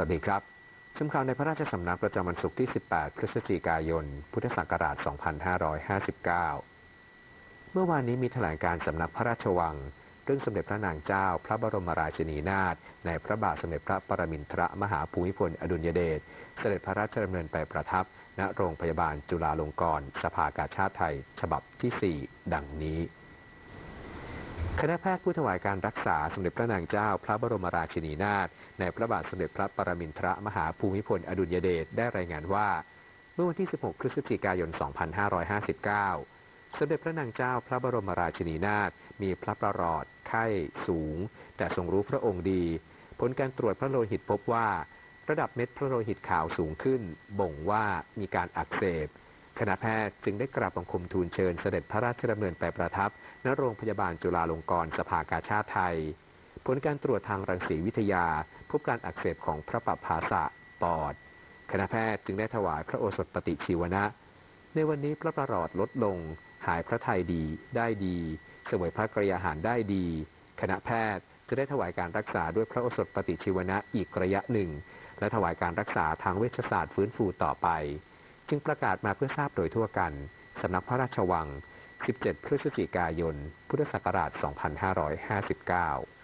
สวัสดีครับชมข่าวในพระราชสำนักประจำวันศุกร์ที่ 18 พฤศจิกายน พุทธศักราช 2559 เมื่อวานนี้มีแถลงการสำนักพระราชวัง เรื่องสมเด็จพระนางเจ้า พระบรมราชินีนาถ ในพระบาทสมเด็จพระปรมินทรมหาภูมิพลอดุลยเดช เสด็จพระราชดำเนินไปประทับ ณ โรงพยาบาลจุฬาลงกรณ์ สภากาชาติไทย ฉบับที่ 4 ดังนี้ คณะแพทย์ผู้ถวายการรักษาสมเด็จพระนางเจ้า พระบรมราชินีนาถในพระบาทสมเด็จพระปรมินทรมหาภูมิพลอดุลยเดชได้รายงานว่า เมื่อวันที่ 16 พฤศจิกายน 2559 สมเด็จพระนางเจ้าพระบรมราชินีนาถมีพระประหลอด ไข้สูง แต่ทรงรู้พระองค์ดี ผลการตรวจพระโลหิตพบว่า ระดับเม็ดพระโลหิตขาวสูงขึ้น บ่งว่ามีการอักเสบ คณะแพทย์จึงได้กราบบังคมทูลเชิญเสด็จพระราชดำเนินไปประทับ ณ โรงพยาบาลจุฬาลงกรณ์สภากาชาติไทย ผลการตรวจทางรังสีวิทยา พบการอักเสบของพระปัปภาสะปอด คณะแพทย์จึงได้ถวายพระโอสถปฏิชีวนะ ในวันนี้พระประหลอดลดลง หายพระทัยดีได้ดี เสวยพระกรยาหารได้ดี คณะแพทย์จะได้ถวายการรักษาด้วยพระโอสถปฏิชีวนะอีกระยะหนึ่ง และถวายการรักษาทางเวชศาสตร์ฟื้นฟูต่อไป จึงประกาศมาเพื่อทราบโดยทั่วกันสำนักพระราชวัง 17 พฤศจิกายน พุทธศักราช 2559